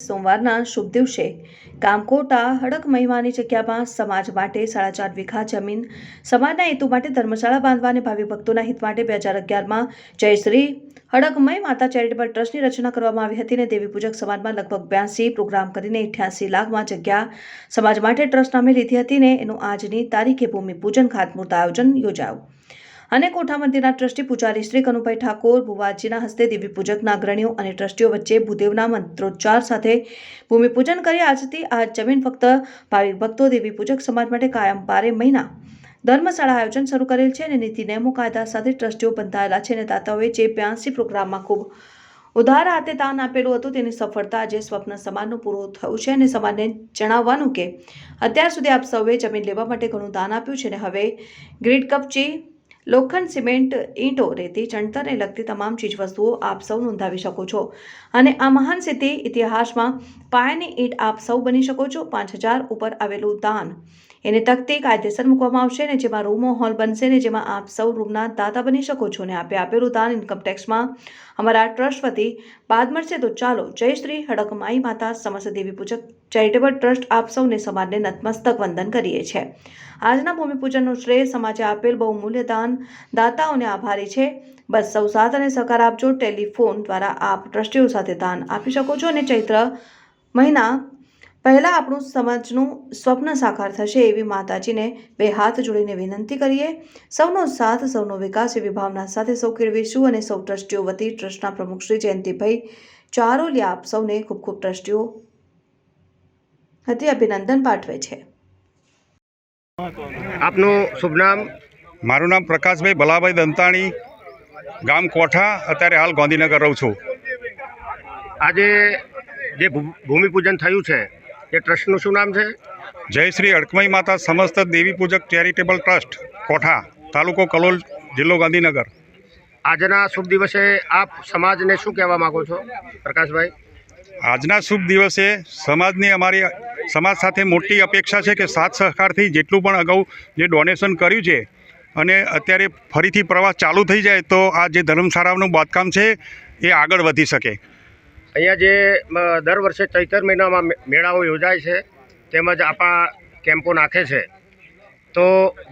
સોમવારના શુભ દિવસે કામકોટા, હડક મહિમાની જગ્યામાં સમાજ માટે સાડા ચાર વીઘા જમીન, સમાજના હેતુ માટે ધર્મશાળા બાંધવા અને ભાવિ ભક્તોના હિત માટે બે હજાર અગિયારમાં જયશ્રી હડકમય માતા ચેરિટેબલ ટ્રસ્ટની રચના કરવામાં આવી હતી અને દેવી પૂજક સમાજમાં લગભગ બ્યાસી પ્રોગ્રામ કરીને અઠ્યાસી લાખમાં જગ્યા સમાજ માટે ટ્રસ્ટ નામે લીધી હતી ને એનું આજની તારીખે ભૂમિપૂજન, ખાતમુહૂર્ત, આયોજન યોજાયું. અને કોઠા મંદિરના ટ્રસ્ટી પૂજારી શ્રી કનુભાઈ ઠાકોર, ભુવાજીના હસ્તે દેવી પૂજકના અગ્રણીઓ અને ટ્રસ્ટીઓ વચ્ચે ભૂદેવના મંત્રોચ્ચાર સાથે ભૂમિપૂજન કરી આજથી આ જમીન ફક્ત ભાવિક ભક્તો દેવી પૂજક સમાજ માટે કાયમ બારે મહિના ધર્મશાળા આયોજન શરૂ કરેલ છે અને નીતિ નિયમો કાયદા સાથે ટ્રસ્ટીઓ બંધાયેલા છે અને દાતાઓએ જે બ્યાસી પ્રોગ્રામમાં ખૂબ ઉધાર હાથે દાન આપેલું હતું તેની સફળતા આજે સ્વપ્ન સમાજનું પૂરું થયું છે અને સમાજને જણાવવાનું કે અત્યાર સુધી આપ સૌએ જમીન લેવા માટે ઘણું દાન આપ્યું છે અને હવે ગ્રીડ કપચી લોખંડ, સિમેન્ટ, ઈંટો, રેતી ચણતરને લગતી તમામ ચીજવસ્તુઓ આપ સૌ નોંધાવી શકો છો. અને આ મહાન સિદ્ધિ ઇતિહાસમાં પાયાની ઈંટ આપ સૌ બની શકો છો. પાંચ હજાર ઉપર આવેલું દાન. એને તકતી કાયદેસર મૂકવામાં આવશે ને જેમાં રૂમો, હોલ બનશે ને જેમાં આપ સૌ રૂમના દાતા બની શકો છો ને આપે આપેલું દાન ઇન્કમટેક્સમાં અમારા ટ્રસ્ટ વતી બાદ મળશે તો ચાલો, જય શ્રી હડકમાઈ માતા સમસ્ત દેવી પૂજક ચેરિટેબલ ટ્રસ્ટ આપ સૌને સમાજને નતમસ્તક વંદન કરીએ છીએ. આજના ભૂમિપૂજનનો શ્રેય સમાજે આપેલ બહુમૂલ્ય દાન. દાતાઓને આભારી છે. બસ સૌ સાથ અને સહકાર આપજો. ટેલિફોન દ્વારા આપ ટ્રસ્ટીઓ સાથે દાન આપી શકો છો અને ચૈત્ર મહિના પહેલા આપણું સમાજનું સ્વપ્ન સાકાર થશે એવી માતાજીને બે હાથ જોડીને વિનંતી કરીએ. સૌનો સાથ સૌનો વિકાસ એવી ભાવના સાથે સૌ કેળવીશું અને સૌ ટ્રસ્ટીઓ વતી ટ્રસ્ટના પ્રમુખ શ્રી જયંતિભાઈ ચારોલિયા આપ સૌને ખૂબ ખૂબ ટ્રસ્ટીઓ હતી અભિનંદન પાઠવે છે. આપનું શુભ નામ? મારું નામ પ્રકાશભાઈ ભલાભાઈ દંતાણી ગામ કોઠા અત્યારે હાલ ગાંધીનગર રહું છું. આજે જે ભૂ- ભૂમિપૂજન થયું છે એ ટ્રસ્ટનું શું નામ છે? જય શ્રી અડકમઈ માતા સમસ્ત દેવી પૂજક ચેરિટેબલ ટ્રસ્ટ કોઠા તાલુકો કલોલ જિલ્લો ગાંધીનગર. આજના શુભ દિવસે આપ સમાજને શું કહેવા માગો છો પ્રકાશભાઈ? આજના શુભ દિવસે સમાજની અમારી સમાજ સાથે મોટી અપેક્ષા છે કે સાથ સહકારથી જેટલું પણ અગાઉ જે ડોનેશન કર્યું છે અને અત્યારે ફરીથી પ્રવાસ ચાલુ થઈ જાય તો આ જે ધર્મશાળાનું બાંધકામ છે એ આગળ વધી શકે. અહીંયા જે દર વર્ષે ચૈતર મહિનામાં મેળાઓ યોજાય છે, તેમજ આપણા કેમ્પો નાખે છે. તો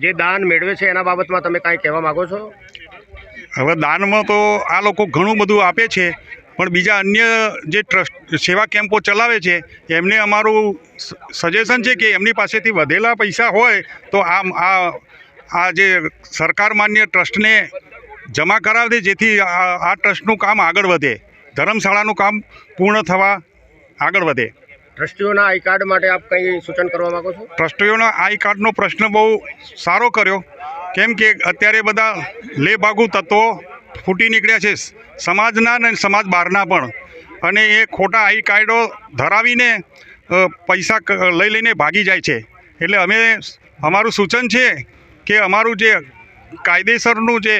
જે દાન મેળવે છે એના બાબતમાં તમે કાંઈ કહેવા માગો છો? હવે દાનમાં તો આ લોકો ઘણું બધું આપે છે, પણ બીજા અન્ય જે ટ્રસ્ટ, સેવા કેમ્પો ચલાવે છે, એમને અમારું સજેશન છે કે એમની પાસેથી વધેલા પૈસા હોય તો આમ આ આ જે સરકાર માન્ય ટ્રસ્ટને જમા કરાવી દે જેથી આ આ ટ્રસ્ટનું કામ આગળ વધે. ધર્મશાળાનું કામ પૂર્ણ થવા આગળ વધે. ટ્રસ્ટીઓના આઈ કાર્ડ માટે આપ કંઈ સૂચન કરવા માગો છો? ટ્રસ્ટીઓના આઈ કાર્ડનો પ્રશ્ન બહુ સારો કર્યો. કેમ કે અત્યારે બધા લેભાગુ તત્વો ફૂટી નીકળ્યા છે સમાજના ને સમાજ બહારના પણ. અને એ ખોટા આઈ કાર્ડો ધરાવીને પૈસા લઈ લઈને ભાગી જાય છે. એટલે અમે અમારું સૂચન છે કે અમારું જે કાયદેસરનું જે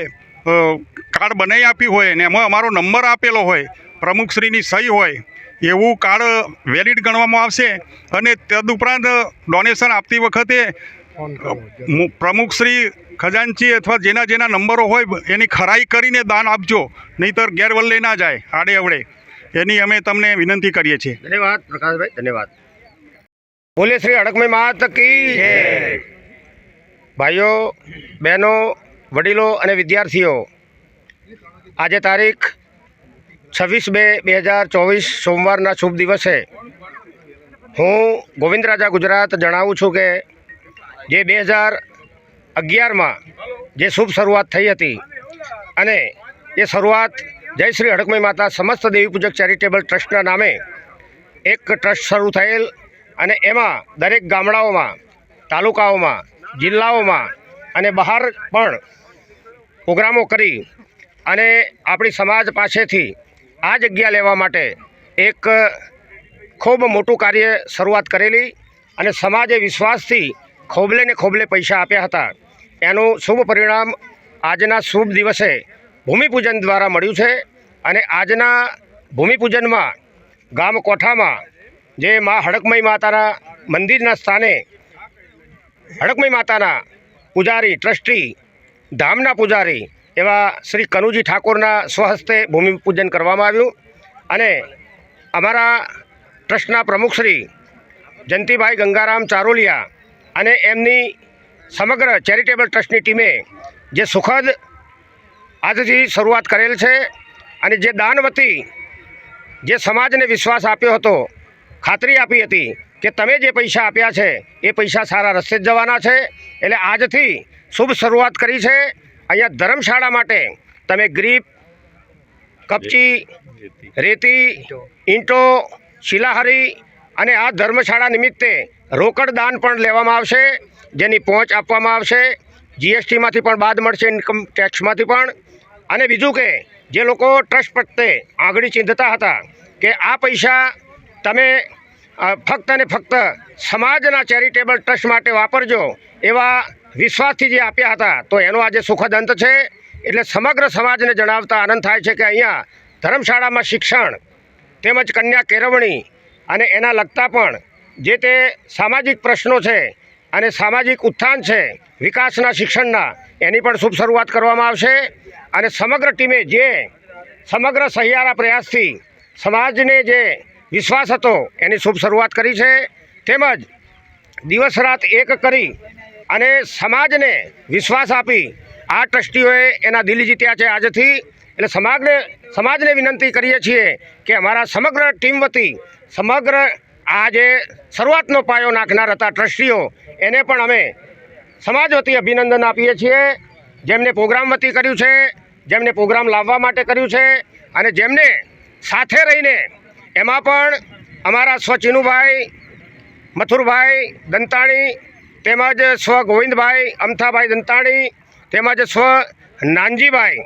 કાર્ડ બનાવી આપ્યું હોય ને એમાં અમારો નંબર આપેલો હોય પ્રમુખશ્રીની સહી હોય એવું કાર્ડ વેલિડ ગણવામાં આવશે અને તદુપરાંત ડોનેશન આપતી વખતે પ્રમુખશ્રી ખજાનચી અથવા જેના જેના નંબરો હોય એની ખરાઈ કરીને દાન આપજો નહીંતર ગેરવલ્લે ના જાય આડે અવડે. એની અમે તમને વિનંતી કરીએ છીએ. ધન્યવાદ પ્રકાશભાઈ ધન્યવાદ. બોલે શ્રી અડકમય માત કી ભાઈઓ બહેનો વડીલો અને વિદ્યાર્થીઓ આજે તારીખ છવ્વીસ બે બે હજાર ચોવીસ સોમવારના શુભ દિવસે હું ગોવિંદ રાજા ગુજરાત જણાવું છું કે જે બે હજાર અગિયારમાં જે શુભ શરૂઆત થઈ હતી અને એ શરૂઆત જય શ્રી હડકમય માતા સમસ્ત દેવી પૂજક ચેરિટેબલ ટ્રસ્ટના નામે એક ટ્રસ્ટ શરૂ થયેલ અને એમાં દરેક ગામડાઓમાં, તાલુકાઓમાં, જિલ્લાઓમાં અને બહાર પણ પ્રોગ્રામો કરી અને આપણી સમાજ પાસેથી આ જગ્યા લેવા માટે એક ખૂબ મોટું કાર્ય શરૂઆત કરેલી અને સમાજે વિશ્વાસથી ખોબલે ને ખોબલે પૈસા આપ્યા હતા. એનું શુભ પરિણામ આજના શુભ દિવસે ભૂમિપૂજન દ્વારા મળ્યું છે અને આજના ભૂમિપૂજનમાં ગામ કોઠામાં જે મા હડકમય માતાના મંદિરના સ્થાને હડકમય માતાના પૂજારી, ટ્રસ્ટી, ધામના પૂજારી એવા શ્રી કનુજી ઠાકોરના સ્વહસ્તે ભૂમિપૂજન કરવામાં આવ્યું અને અમારા ટ્રસ્ટના પ્રમુખ શ્રી જયંતિભાઈ ગંગારામ ચારોલિયા અને એમની સમગ્ર ચેરિટેબલ ટ્રસ્ટની ટીમે જે સુખદ આજથી શરૂઆત કરેલ છે અને જે દાનવતી જે સમાજને વિશ્વાસ આપ્યો હતો, ખાતરી આપી હતી કે તમે જે પૈસા આપ્યા છે, એ પૈસા સારા રસ્તે જવાના છે. એટલે આજથી શુભ શરૂઆત કરી છે. અહીંયા ધર્મશાળા માટે તમે ગ્રીપ, કપચી, રેતી, ઈંટો, શિલાહારી અને આ ધર્મશાળા નિમિત્તે રોકડ દાન પણ લેવામાં આવશે, જેની પહોંચ આપવામાં આવશે. જીએસટીમાંથી પણ બાદ મળશે ઇન્કમ ટેક્સમાંથી પણ. અને બીજું કે, જે લોકો ટ્રસ્ટ પ્રત્યે આંગળી ચીંધતા હતા કે આ પૈસા તમે ફક્ત અને ફક્ત સમાજના ચેરિટેબલ ટ્રસ્ટ માટે વાપરજો એવા વિશ્વાસથી જે આપ્યા હતા, તો એનો આજે સુખદ અંત છે. એટલે સમગ્ર સમાજને જણાવતા આનંદ થાય છે કે અહીંયા ધર્મશાળામાં શિક્ષણ તેમજ કન્યા કેળવણી અને એના લગતા પણ જે તે સામાજિક પ્રશ્નો છે અને સામાજિક ઉત્થાન છે વિકાસના શિક્ષણના, એની પણ શુભ શરૂઆત કરવામાં આવશે. અને સમગ્ર ટીમે જે સમગ્ર સહિયારા પ્રયાસથી સમાજને જે વિશ્વાસ હતો, એની શુભ શરૂઆત કરી છે. તેમજ દિવસ રાત એક કરી અને સમાજને વિશ્વાસ આપી આ ટ્રસ્ટીઓએ એના દિલ જીત્યા છે આજથી. એટલે સમાજને સમાજને વિનંતી કરીએ છીએ કે અમારા સમગ્ર ટીમ વતી, સમગ્ર આ જે શરૂઆતનો પાયો નાખનાર હતા ટ્રસ્ટીઓ, એને પણ અમે સમાજ વતી અભિનંદન આપીએ છીએ. જેમને પ્રોગ્રામ વતી કર્યું છે, જેમને પ્રોગ્રામ લાવવા માટે કર્યું છે, અને જેમને સાથે રહીને એમાં પણ અમારા સ્વચિનુભાઈ, મથુરભાઈ, દંતાણી તેમજ સ્વ ગોવિંદભાઈ, અમથાભાઈ દંતાણી, તેમજ સ્વ નાનજીભાઈ.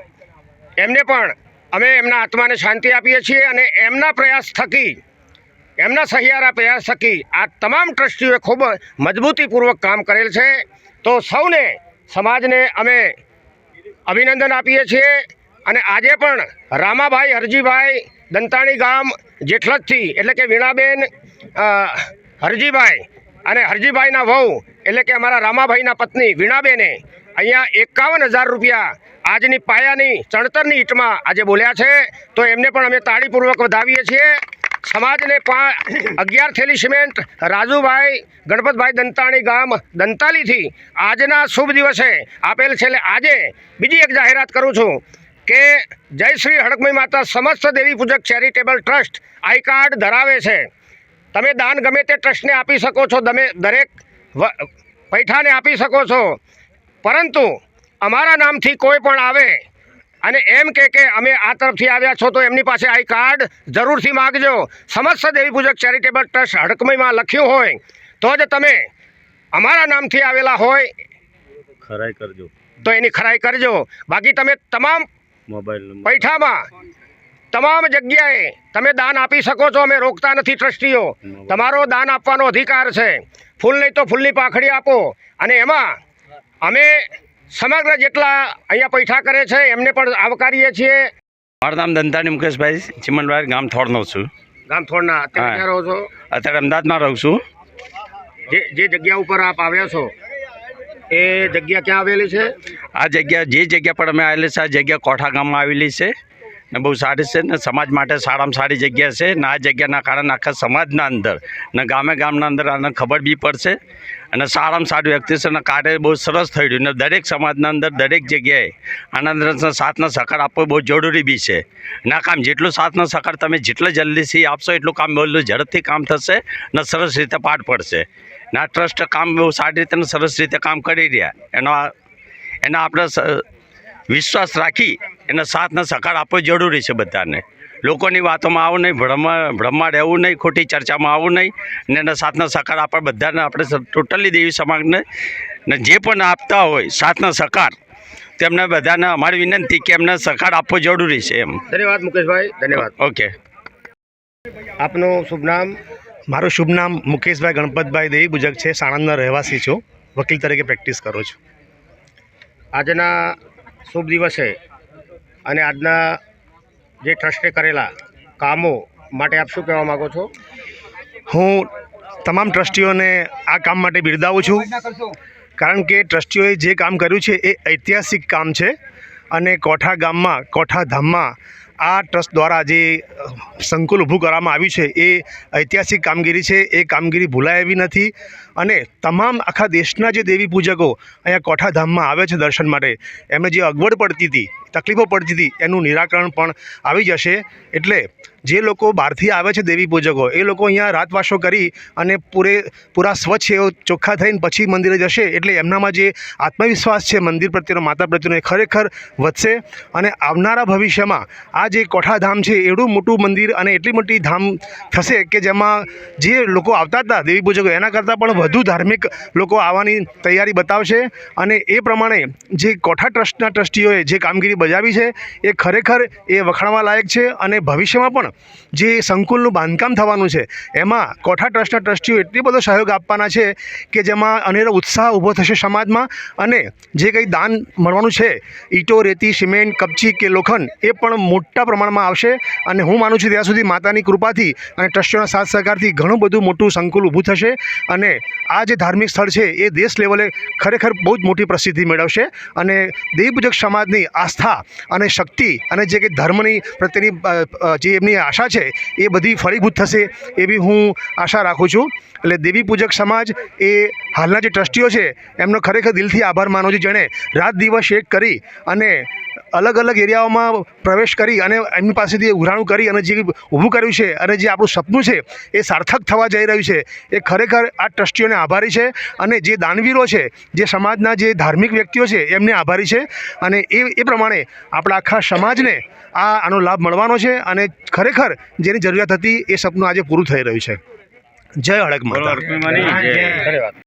એમને પણ અમે એમના આત્માને શાંતિ આપીએ છીએ અને એમના પ્રયાસ થકી, એમના સહિયારા પ્રયાસ થકી આ તમામ ટ્રસ્ટીઓએ ખૂબ મજબૂતીપૂર્વક કામ કરેલ છે. તો સૌને સમાજને અમે અભિનંદન આપીએ છીએ અને આજે પણ રામાભાઈ હરજીભાઈ દંતાણી ગામ જેઠલજથી એટલે કે વીણાબેન હરજીભાઈ અને હરજીભાઈના વહુ, એટલે કે અમારા રામાભાઈના પત્ની વીણાબેને અહીંયા એકાવન હજાર રૂપિયા આજની પાયાની ચણતરની ઈંટમાં આજે બોલ્યા છે. તો એમને પણ અમે તાળીપૂર્વક વધાવીએ છીએ. સમાજને પા અગિયાર થેલી સિમેન્ટ, રાજુભાઈ, ગણપતભાઈ દંતાણી ગામ દંતાલીથી આજના શુભ દિવસે આપેલ છે. એટલે આજે બીજી એક જાહેરાત કરું છું કે જય શ્રી હડકમઈ માતા સમસ્ત દેવી પૂજક ચેરિટેબલ ટ્રસ્ટ આઈ કાર્ડ ધરાવે છે. તમે દાન ગમે તે ટ્રસ્ટને આપી શકો છો તમે દરેક પૈઠાને આપી શકો છો. પરંતુ અમારા નામથી કોઈ પણ આવે અને એમ કે કે અમે આ તરફથી આવ્યા છો તો એમની પાસે આઈ કાર્ડ જરૂરથી માગજો. સમસ્ત દેવી પૂજક ચેરિટેબલ ટ્રસ્ટ હડકમઈમાં લખ્યું હોય તો જ તમે અમારા નામથી આવેલા હોય ખરાઈ કરજો. તો એની ખરાઈ કરજો. બાકી તમે તમામ મોબાઈલ પૈઠામાં તમામ જગ્યાએ તમે દાન આપી શકો છો અમે રોકતા નથી ટ્રસ્ટીઓ. તમારો દાન આપવાનો અધિકાર છે. ફૂલ નહીં તો ફૂલની પાખડી આપો. અને એમાં અમે સમગ્ર જેટલા અહીંયા પૈઠા કરે છે એમને પણ આવકારીએ છીએ. મારું નામ દંતાણી મુકેશભાઈ ચિમનભાઈ ગામ થોડનો છું. ગામથોડના અત્યારે હા. રહો છો? અત્યારે અમદાવાદમાં રહું છું. જે જે જગ્યા ઉપર આપ આવ્યા છો એ જગ્યા ક્યાં આવેલી છે? આ જગ્યા જે જગ્યા પર અમે આવેલી છે આ જગ્યા કોઠા ગામમાં આવેલી છે. ને બહુ સારી છે ને સમાજ માટે સારામાં સારી જગ્યા છે ને આ જગ્યાના કારણે આખા સમાજના અંદર ને ગામે ગામના અંદર આને ખબર બી પડશે અને સારામાં સારું વ્યક્તિ છે અને કાર્ય બહુ સરસ થઈ રહ્યું ને દરેક સમાજના અંદર દરેક જગ્યાએ આના અંદર સાથનો સહકાર આપવો બહુ જરૂરી બી છે. ના કામ જેટલું સાથનો સહકાર તમે જેટલો જલ્દીથી આપશો એટલું કામ બહુ ઝડપથી કામ થશે ને સરસ રીતે પાઠ પડશે. ને આ ટ્રસ્ટ કામ બહુ સારી રીતે સરસ રીતે કામ કરી રહ્યા એનો એના આપણે વિશ્વાસ રાખી એને સાથનો સહકાર આપવો જરૂરી છે બધાને. લોકોની વાતોમાં આવું નહીં ભ્રમમાં ભ્રમમાં રહેવું નહીં ખોટી ચર્ચામાં આવવું નહીં ને એના સાથનો સહકાર આપણે બધાને આપણે ટોટલી દેવી સમાજને ને જે પણ આપતા હોય સાથનો સહકાર તેમને બધાને અમારી વિનંતી કે એમને સહકાર આપવો જરૂરી છે એમ. ધન્યવાદ મુકેશભાઈ ધન્યવાદ. ઓકે. આપનું શુભ નામ? મારું શુભ નામ મુકેશભાઈ ગણપતભાઈ દેવી બુજક છે સાણંદના રહેવાસી છું. વકીલ તરીકે પ્રેક્ટિસ કરું છું. આજના શુભ દિવસે અને આજના જે ટ્રસ્ટે કરેલા કામો માટે આપ શું કહેવા માગો છો? હું તમામ ટ્રસ્ટીઓને આ કામ માટે બિરદાવું છું. કારણ કે ટ્રસ્ટીઓએ જે કામ કર્યું છે એ ઐતિહાસિક કામ છે અને કોઠા ગામમાં, કોઠા ધામમાં આ ટ્રસ્ટ દ્વારા જે સંકુલ ઊભું કરવામાં આવ્યું છે એ ઐતિહાસિક કામગીરી છે. એ કામગીરી ભૂલાય એવી નથી અને તમામ આખા દેશના જે દેવી પૂજકો અહીંયા કોઠાધામમાં આવે છે દર્શન માટે એમને જે અગવડ પડતી હતી તકલીફો પડતી હતી એનું નિરાકરણ પણ આવી જશે. એટલે જે લોકો બહારથી આવે છે દેવી પૂજકો, એ લોકો અહીંયા રાતવાસો કરી અને પૂરે, પૂરા સ્વચ્છ એવો ચોખ્ખા થઈને પછી મંદિરે જશે. એટલે એમનામાં જે આત્મવિશ્વાસ છે મંદિર પ્રત્યેનો, માતા પ્રત્યેનો એ ખરેખર વધશે. અને આવનારા ભવિષ્યમાં આ જે કોઠાધામ છે એવડું મોટું મંદિર અને એટલી મોટી ધામ થશે કે જેમાં જે લોકો આવતા હતા દેવી પૂજકો, એના કરતાં પણ વધુ ધાર્મિક લોકો આવવાની તૈયારી બતાવશે. અને એ પ્રમાણે જે કોઠા ટ્રસ્ટના ટ્રસ્ટીઓએ જે કામગીરી બજાવી છે, એ ખરેખર એ વખાણવા લાયક છે અને ભવિષ્યમાં પણ જે સંકુલનું બાંધકામ થવાનું છે, એમાં કોઠા ટ્રસ્ટના ટ્રસ્ટીઓ એટલી બધો સહયોગ આપવાના છે કે જેમાં અનેરો ઉત્સાહ ઊભો થશે સમાજમાં અને જે કંઈ દાન મળવાનું છે, ઈંટો, રેતી, સિમેન્ટ, કપચી કે લોખંડ, એ પણ મોટા પ્રમાણમાં આવશે અને હું માનું છું ત્યાં સુધી માતાની કૃપાથી અને ટ્રસ્ટીઓના સાથ સહકારથી ઘણું બધું મોટું સંકુલ ઊભું થશે અને આ જે ધાર્મિક સ્થળ છે, એ દેશ લેવલે ખરેખર બહુ જ મોટી પ્રસિદ્ધિ મેળવશે અને દેવપૂજક સમાજની આસ્થા અને શક્તિ અને જે કે ધર્મની પ્રત્યેની જે એમની આશા છે, એ બધી ફળીભૂત થશે એવી હું આશા રાખું છું. એટલે દેવી પૂજક સમાજ એ હાલના જે ટ્રસ્ટીઓ છે, એમનો ખરેખર દિલથી આભાર માનો છું. જેણે રાત દિવસ એક કરી અને અલગ અલગ એરિયાઓમાં પ્રવેશ કરી અને એમની પાસેથી ઉઘરાણું કરી અને જે ઊભું કર્યું છે અને જે આપણું સપનું છે એ સાર્થક થવા જઈ રહ્યું છે. એ ખરેખર આ ટ્રસ્ટીઓને આભારી છે અને જે દાનવીરો છે જે સમાજના જે ધાર્મિક વ્યક્તિઓ છે એમને આભારી છે અને એ એ પ્રમાણે આપણા આખા સમાજને આ આનો લાભ મળવાનો છે અને ખરેખર જેની જરૂરિયાત હતી એ સપનું આજે પૂરું થઈ રહ્યું છે. જય હળક માતા.